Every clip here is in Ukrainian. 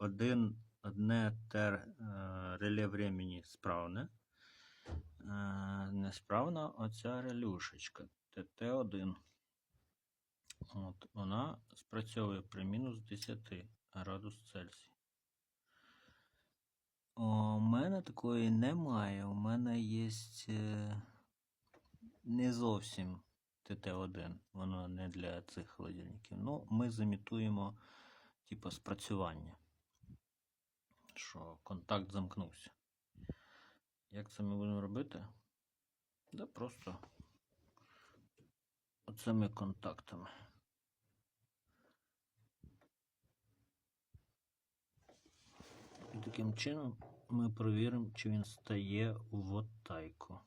один, одне тер, е, реле времени справне. Е, несправна оця релюшечка ТТ1. От, вона спрацьовує при мінус 10 градус Цельсія. У мене такої немає. У мене є е, не зовсім ТТ1. Воно не для цих холодильників. Ну, ми замітуємо типу спрацювання. Що контакт замкнувся. Як це ми будемо робити? Да просто оцими контактами. І таким чином ми перевіримо, чи він стає в оттайку.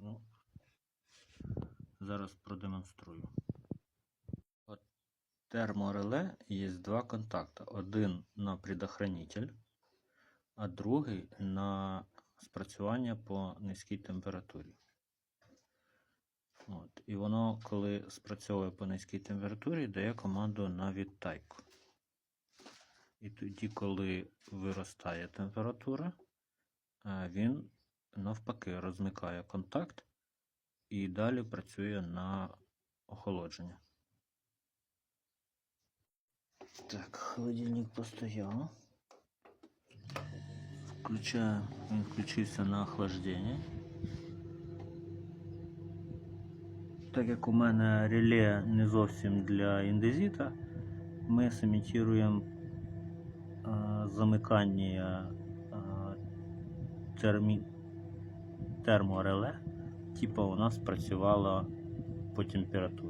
Ну, зараз продемонструю. Термореле є два контакти. Один на предохранитель, а другий на спрацювання по низькій температурі. От. І воно, коли спрацьовує по низькій температурі, дає команду на відтайку. І тоді, коли виростає температура, е, він навпаки розмикає контакт і далі працює на охолодження. Так, холодильник постояв. Включаю, він включився на охлаждення. Так як у мене реле не зовсім для індезіта, ми симітуємо е, замикання термі... термореле, типа у нас працювало по температурі.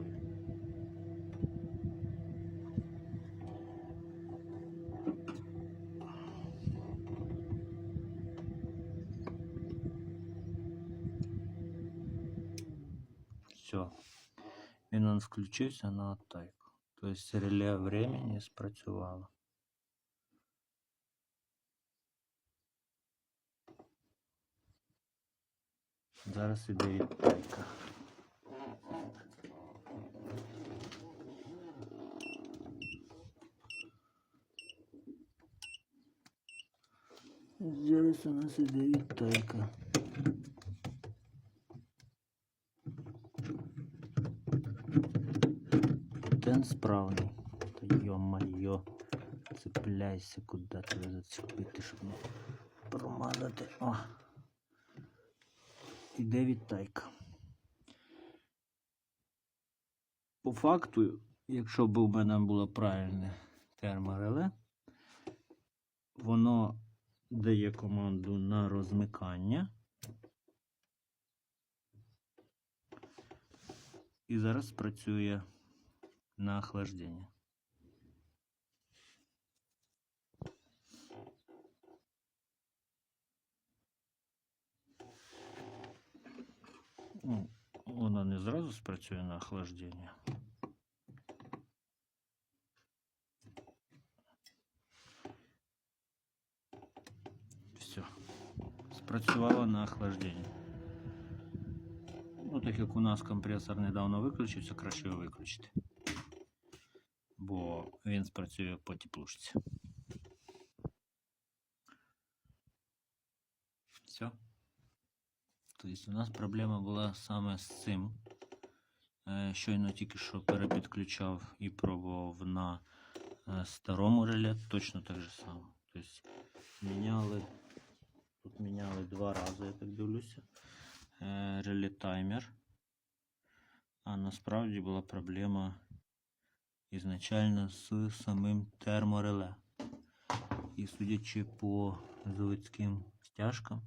Він у нас включився на оттайку. Тобто реле времени спрацювало. Зараз іде відтайка. Зараз у нас іде відтайка. Тен справний. Та йо-майо. Цепляйся, куди тебе зацепити, щоб не промазати. О. Іде відтайка. По факту, якщо б у мене було правильне термореле, воно дає команду на розмикання. І зараз працює на охлаждение. Ну, Вона не зразу спрацює на охлаждення. Все. Спрацювала на охлаждення. Ну, так як у нас компресор недавно виключився, краще його виключити. Бо він спрацює по теплушці. Все. Тобто у нас проблема була саме з цим. Е, Щойно тільки що перепідключав і пробував на е, старому реле, точно так же само. Тобто міняли, тут міняли два рази, я так дивлюся. Е, реле таймер. А насправді була проблема ізначально з самим термореле. І судячи по заводським стяжкам,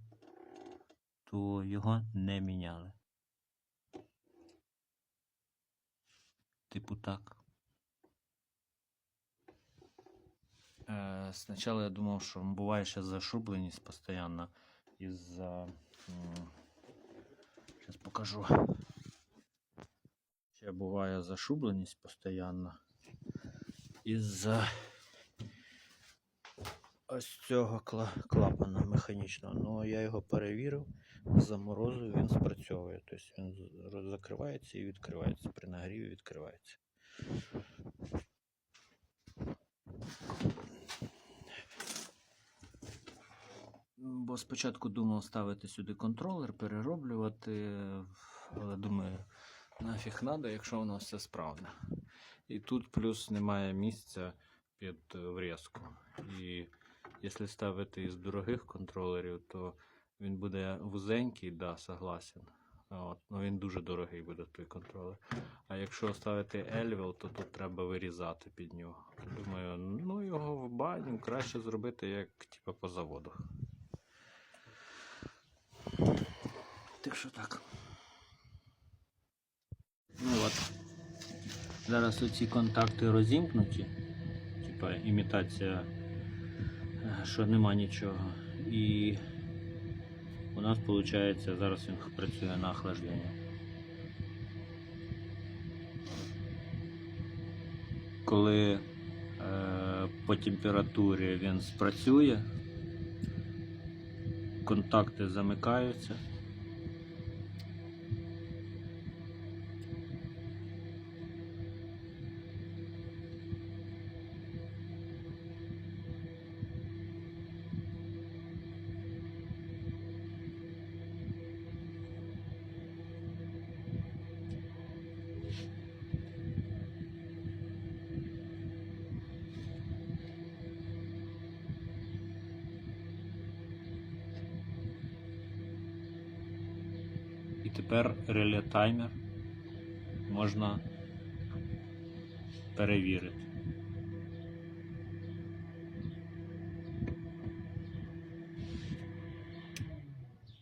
то його не міняли. Типу так. Е, Спочатку я думав, що буває ще зашубленість постійно із-за. Зараз покажу. Ще буває зашубленість постійно із-за ось цього клапана механічного. Ну, я його перевірив, заморозив, він спрацьовує. Тобто він закривається і відкривається. При нагріві відкривається. Бо спочатку думав ставити сюди контролер, перероблювати, але думаю, нафіг надо, якщо воно все справне. І тут плюс немає місця під е, врізку. І якщо ставити із дорогих контролерів, то він буде вузенький, да, согласен. От, ну він дуже дорогий буде той контролер. А якщо ставити Elvel, то тут треба вирізати під нього. Думаю, ну його в баню краще зробити як типу, по заводу. Так що так. Ну от. Зараз оці контакти розімкнуті. Типа імітація, е, що нема нічого. І у нас виходить, зараз він працює на охлаждення. Коли е, по температурі він спрацює, контакти замикаються. Тепер реле таймер можна перевірити.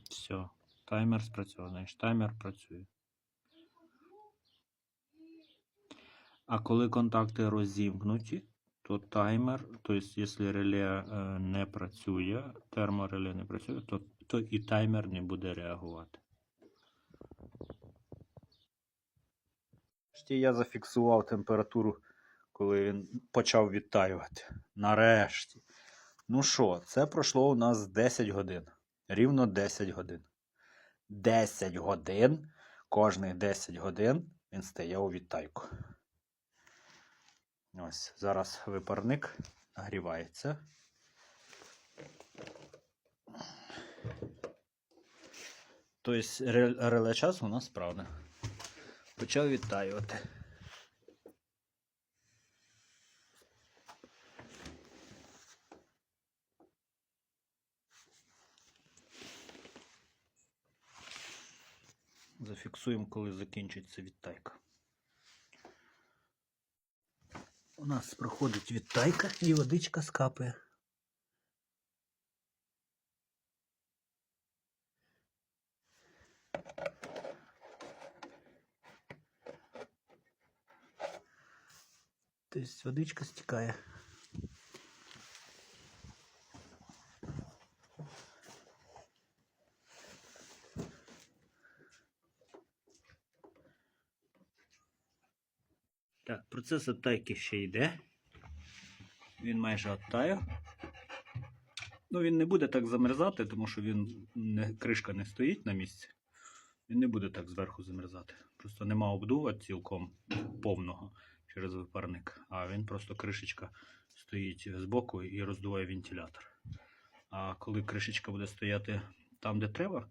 Все, таймер спрацьовано, значить таймер працює. А коли контакти розімкнуті, то таймер, тобто, якщо реле е, не працює, термореле не працює, то, то і таймер не буде реагувати. Нарешті я зафіксував температуру, коли він почав відтаювати. Нарешті. Ну що, це пройшло у нас 10 годин. Рівно 10 годин. 10 годин. Кожних 10 годин він стає у відтайку. Ось, зараз випарник нагрівається. Тобто ре- реле часу у нас справне. Почав відтаювати. Зафіксуємо, коли закінчиться відтайка. У нас проходить відтайка і водичка скапає. Тобто водичка стікає. Так, процес оттайки ще йде. Він майже оттаяв. Ну, він не буде так замерзати, тому що він не, кришка не стоїть на місці. Він не буде так зверху замерзати. Просто нема обдува цілком повного через випарник, а він просто кришечка стоїть збоку і роздуває вентилятор. А коли кришечка буде стояти там, де треба,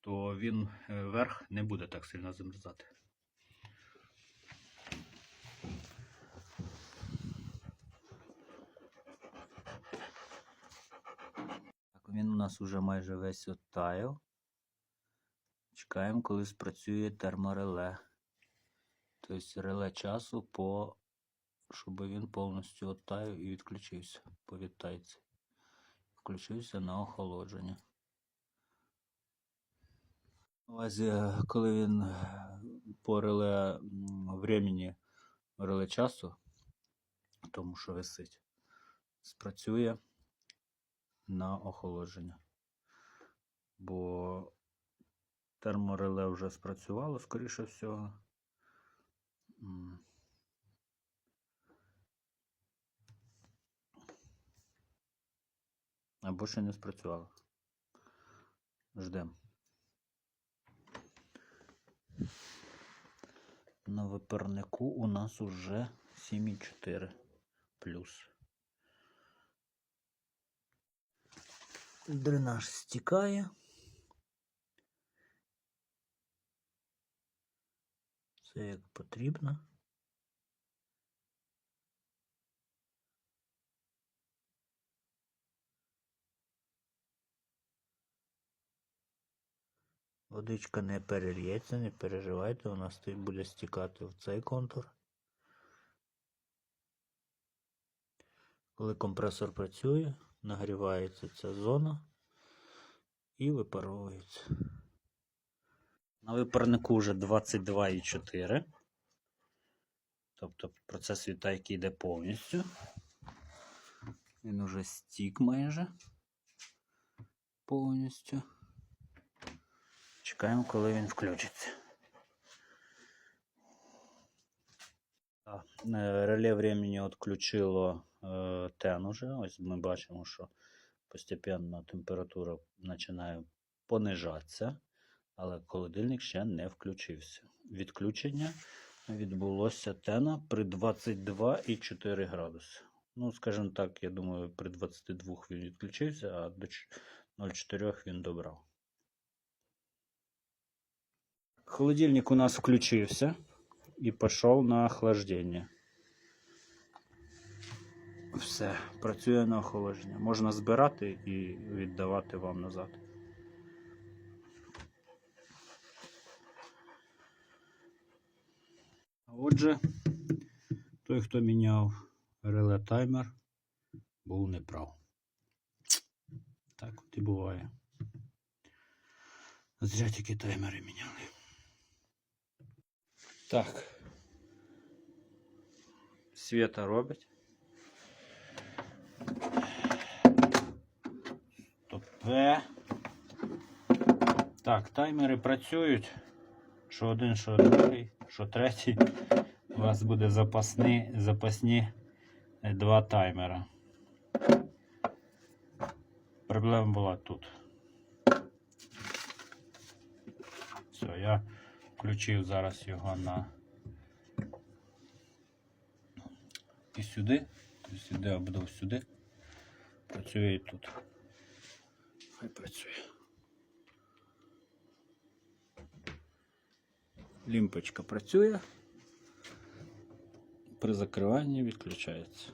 то він е, верх не буде так сильно замерзати. Він у нас уже майже весь оттаяв. Чекаємо, коли спрацює термореле. Тобто реле часу, по, щоб він повністю оттаяв і відключився по відтайці. Включився на охолодження. На увазі, коли він по реле времени реле часу, тому що висить, спрацює на охолодження. Бо термореле вже спрацювало, скоріше всього. Або ще не спрацювало. Ждемо. На випернику у нас уже 7,4 плюс. Дренаж стікає. Все як потрібно. Водичка не перельється, не переживайте, вона стоїть, буде стікати в цей контур. Коли компресор працює, нагрівається ця зона і випаровується. На випарнику вже 22,4. Тобто процес відтайки йде повністю. Він уже стік майже повністю. Чекаємо, коли він включиться. Е, Реле времени відключило е, тен уже. Ось ми бачимо, що постепенно температура починає понижатися, але холодильник ще не включився. Відключення відбулося тена при 22,4 градуси. Ну, скажімо так, я думаю, при 22 він відключився, а до 0,4 він добрав. Холодильник у нас включився і пішов на охлаждення. Все, працює на охолодження. Можна збирати і віддавати вам назад. Отже, той, хто міняв реле таймер, був неправ. Так от і буває. Зря тільки таймери міняли. Так. Света робить. Топе. Так, таймери працюють. Що один, що другий, що третій. У вас буде запасні, запасні е, два таймера. Проблема була тут. Все, я включив зараз його на і сюди, і сюди або сюди. Працює і тут. Хай працює. Лімпочка працює. При закриванні відключається.